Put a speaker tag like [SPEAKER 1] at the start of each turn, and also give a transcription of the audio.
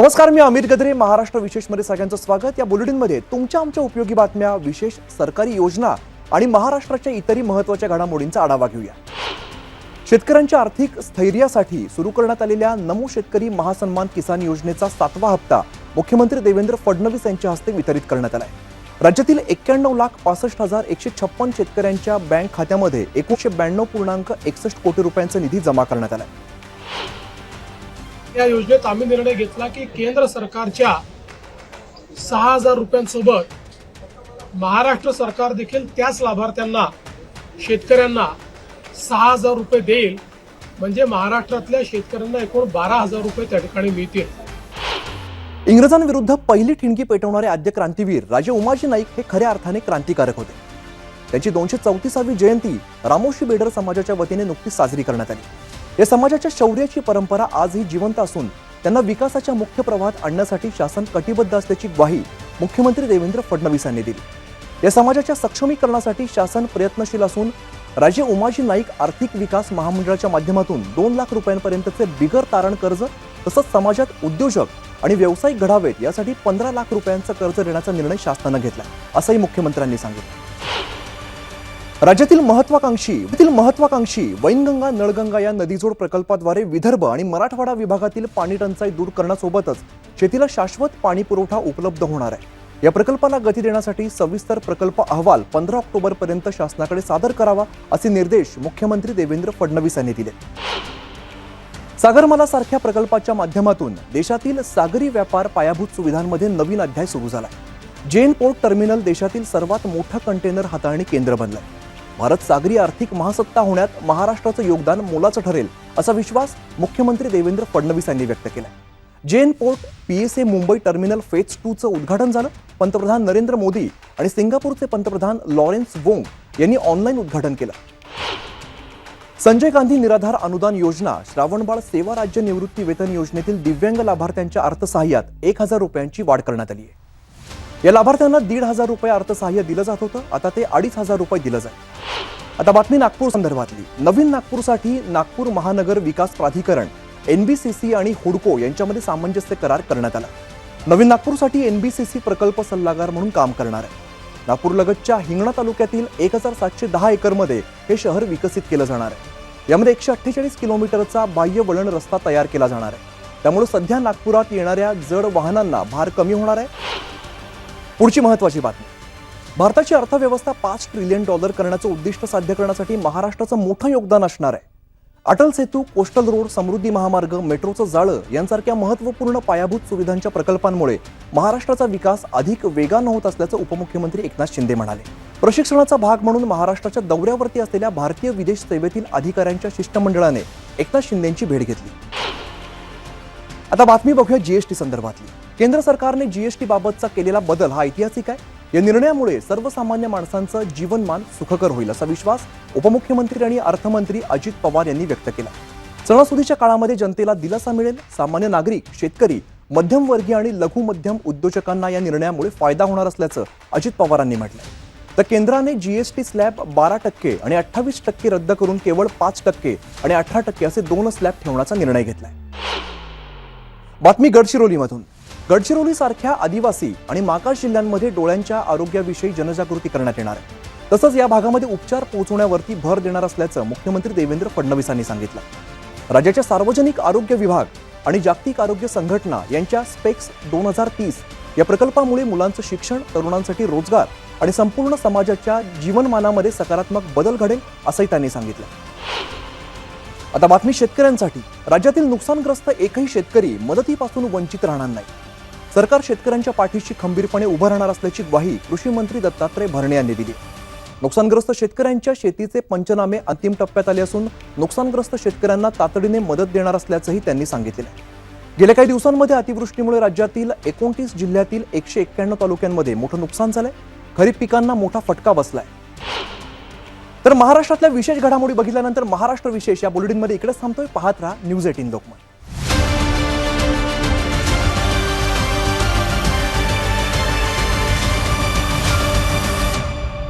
[SPEAKER 1] नमस्कार मी अमित गद्रे. महाराष्ट्र विशेषमध्ये सगळ्यांचं स्वागत. या बुलेटिनमध्ये तुमच्या आमच्या उपयोगी बातम्या विशेष सरकारी योजना आणि महाराष्ट्राच्या इतरही महत्त्वाच्या घडामोडींचा आढावा घेऊया. शेतकऱ्यांच्या आर्थिक स्थैर्यासाठी सुरू करण्यात आलेल्या नमो शेतकरी महासन्मान किसान योजनेचा सातवा हप्ता मुख्यमंत्री देवेंद्र फडणवीस यांच्या हस्ते वितरित करण्यात आलाय. राज्यातील एक्क्याण्णव लाख पासष्ट हजार एकशे छप्पन शेतकऱ्यांच्या बँक खात्यामध्ये एकोणीशे ब्याण्णव पूर्णांक एकसष्ट कोटी रुपयांचा निधी जमा करण्यात आलाय.
[SPEAKER 2] या योजनेत आम्ही निर्णय घेतला की केंद्र सरकारच्या सहा हजार रुपयांसोबत महाराष्ट्र सरकार देखील त्याच लाभार्थ्यांना शेतकऱ्यांना सहा हजार रुपये देईल. म्हणजे महाराष्ट्रातल्या शेतकऱ्यांना एकूण बारा हजार रुपये त्या ठिकाणी मिळतील.
[SPEAKER 1] इंग्रजांविरुद्ध पहिली ठिणगी पेटवणारे आद्य क्रांतीवीर राजे उमाजी नाईक हे खऱ्या अर्थाने क्रांतिकारक होते. त्यांची दोनशे चौतीसावी जयंती रामोशी बेडर समाजाच्या वतीने नुकतीच साजरी करण्यात आली. या समाजाच्या शौर्याची परंपरा आजही जिवंत असून त्यांना विकासाच्या मुख्य प्रवाहात आणण्यासाठी शासन कटिबद्ध असल्याची ग्वाही मुख्यमंत्री देवेंद्र फडणवीस यांनी दिली. या समाजाच्या सक्षमीकरणासाठी शासन प्रयत्नशील असून राजे उमाजी नाईक आर्थिक विकास महामंडळाच्या माध्यमातून दोन लाख रुपयांपर्यंतचे बिगर तारण कर्ज तसंच समाजात उद्योजक आणि व्यावसायिक घडावेत यासाठी पंधरा लाख रुपयांचं कर्ज देण्याचा निर्णय शासनानं घेतला असंही मुख्यमंत्र्यांनी सांगितलं. राज्यातील महत्वाकांक्षी राज्यातील महत्वाकांक्षी वैनगंगा नळगंगा या नदीजोड प्रकल्पाद्वारे विदर्भ आणि मराठवाडा विभागातील पाणी टंचाई दूर करण्यासोबतच शेतीला शाश्वत पाणी पुरवठा उपलब्ध होणार आहे. या प्रकल्पाला गती देण्यासाठी सविस्तर प्रकल्प अहवाल पंधरा ऑक्टोबर पर्यंत शासनाकडे सादर करावा असे निर्देश मुख्यमंत्री देवेंद्र फडणवीस यांनी दिले. सागरमाला सारख्या प्रकल्पाच्या माध्यमातून देशातील सागरी व्यापार पायाभूत सुविधांमध्ये नवीन अध्याय सुरू झाला. जेन पोर्ट टर्मिनल देशातील सर्वात मोठं कंटेनर हाताळणी केंद्र बनलंय. भारत सागरी आर्थिक महासत्ता होण्यात महाराष्ट्राचं योगदान मोलाचं ठरेल असा विश्वास मुख्यमंत्री देवेंद्र फडणवीस यांनी व्यक्त केला JN port PSA Mumbai terminal phase टूचं उद्घाटन झालं. पंतप्रधान नरेंद्र मोदी आणि सिंगापूरचे पंतप्रधान लॉरेन्स वोंग यांनी ऑनलाईन उद्घाटन केलं. संजय गांधी निराधार अनुदान योजना श्रावणबाळ सेवा राज्य निवृत्ती वेतन योजनेतील दिव्यांग लाभार्थ्यांच्या अर्थसहाय्यात एक हजार रुपयांची वाढ करण्यात आली आहे. या लाभार्थ्यांना दीड हजार रुपये अर्थसहाय्य दिलं जात होतं आता ते अडीच हजार रुपये दिलं जाईल. आता बातमी नागपूर संदर्भातली. नवीन नागपूरसाठी नागपूर महानगर विकास प्राधिकरण एनबीसीसी आणि हुडको यांच्यामध्ये सामंजस्य करार करण्यात आला. नवीन नागपूरसाठी एनबीसीसी प्रकल्प सल्लागार म्हणून काम करणार आहे. नागपूरलगतच्या हिंगणा तालुक्यातील एक हजार सातशे दहा एकरमध्ये हे शहर विकसित केलं जाणार आहे. यामध्ये एकशे अठ्ठेचाळीस किलोमीटरचा बाह्य वळण रस्ता तयार केला जाणार आहे. त्यामुळे सध्या नागपुरात येणाऱ्या जड वाहनांना भार कमी होणार आहे. पुढची महत्वाची बातमी. भारताची अर्थव्यवस्था पाच ट्रिलियन डॉलर करण्याचं उद्दिष्ट साध्य करण्यासाठी महाराष्ट्राचं मोठं योगदान असणार आहे. अटल सेतू कोस्टल रोड समृद्धी महामार्ग मेट्रोचं जाळं यांसारख्या महत्त्वपूर्ण पायाभूत सुविधांच्या प्रकल्पांमुळे महाराष्ट्राचा विकास अधिक वेगानं होत असल्याचं उपमुख्यमंत्री एकनाथ शिंदे म्हणाले. प्रशिक्षणाचा भाग म्हणून महाराष्ट्राच्या दौऱ्यावरती असलेल्या भारतीय विदेश सेवेतील अधिकाऱ्यांच्या शिष्टमंडळाने एकनाथ शिंदेची भेट घेतली. आता बातमी बघूया जीएसटी संदर्भातली. केंद्र सरकारने जीएसटी बाबतचा केलेला बदल हा ऐतिहासिक आहे? या निर्णयामुळे सर्वसामान्य माणसांचं जीवनमान सुखकर होईल असा विश्वास उपमुख्यमंत्री आणि अर्थमंत्री अजित पवार यांनी व्यक्त केला. सणासुदीच्या काळामध्ये जनतेला दिलासा मिळेल. सामान्य नागरिक शेतकरी मध्यमवर्गीय आणि लघु मध्यम उद्योजकांना या निर्णयामुळे फायदा होणार असल्याचं अजित पवारांनी म्हटलंय. तर केंद्राने जीएसटी स्लॅब बारा टक्के आणि अठ्ठावीस टक्के रद्द करून केवळ पाच टक्के आणि अठरा टक्के असे दोन स्लॅब ठेवण्याचा निर्णय घेतलाय. बातमी गडचिरोलीमधून. गडचिरोली सारख्या आदिवासी आणि माकाळ जिल्ह्यांमध्ये डोळ्यांच्या आरोग्याविषयी जनजागृती करण्यात येणार आहे. तसंच या भागामध्ये उपचार पोहोचवण्यावरती भर देणार असल्याचं मुख्यमंत्री देवेंद्र फडणवीसांनी सांगितलं. राज्याच्या सार्वजनिक आरोग्य विभाग आणि जागतिक आरोग्य संघटना यांच्या स्पेक्स दोन हजार तीस या प्रकल्पामुळे मुलांचं शिक्षण तरुणांसाठी रोजगार आणि संपूर्ण समाजाच्या जीवनमानामध्ये सकारात्मक बदल घडेल असंही त्यांनी सांगितलं. आता बातमी शेतकऱ्यांसाठी. राज्यातील नुकसानग्रस्त एकही शेतकरी मदतीपासून वंचित राहणार नाही. सरकार शेतकऱ्यांच्या पाठीशी खंबीरपणे उभं राहणार असल्याची ग्वाही कृषी मंत्री दत्तात्रय भरणे यांनी दिली. नुकसानग्रस्त शेतकऱ्यांच्या शेतीचे पंचनामे अंतिम टप्प्यात आले असून नुकसानग्रस्त शेतकऱ्यांना तातडीने मदत देणार असल्याचंही त्यांनी सांगितलं. गेल्या काही दिवसांमध्ये अतिवृष्टीमुळे राज्यातील एकोणतीस जिल्ह्यातील एकशे एक्क्याण्णव तालुक्यांमध्ये मोठं नुकसान झालंय. खरीप पिकांना मोठा फटका बसलाय. तर महाराष्ट्रातल्या विशेष घडामोडी बघितल्यानंतर महाराष्ट्र विशेष या बुलेटिनमध्ये इकडेच थांबतोय. पाहत राहा न्यूज एटीन लोकमत.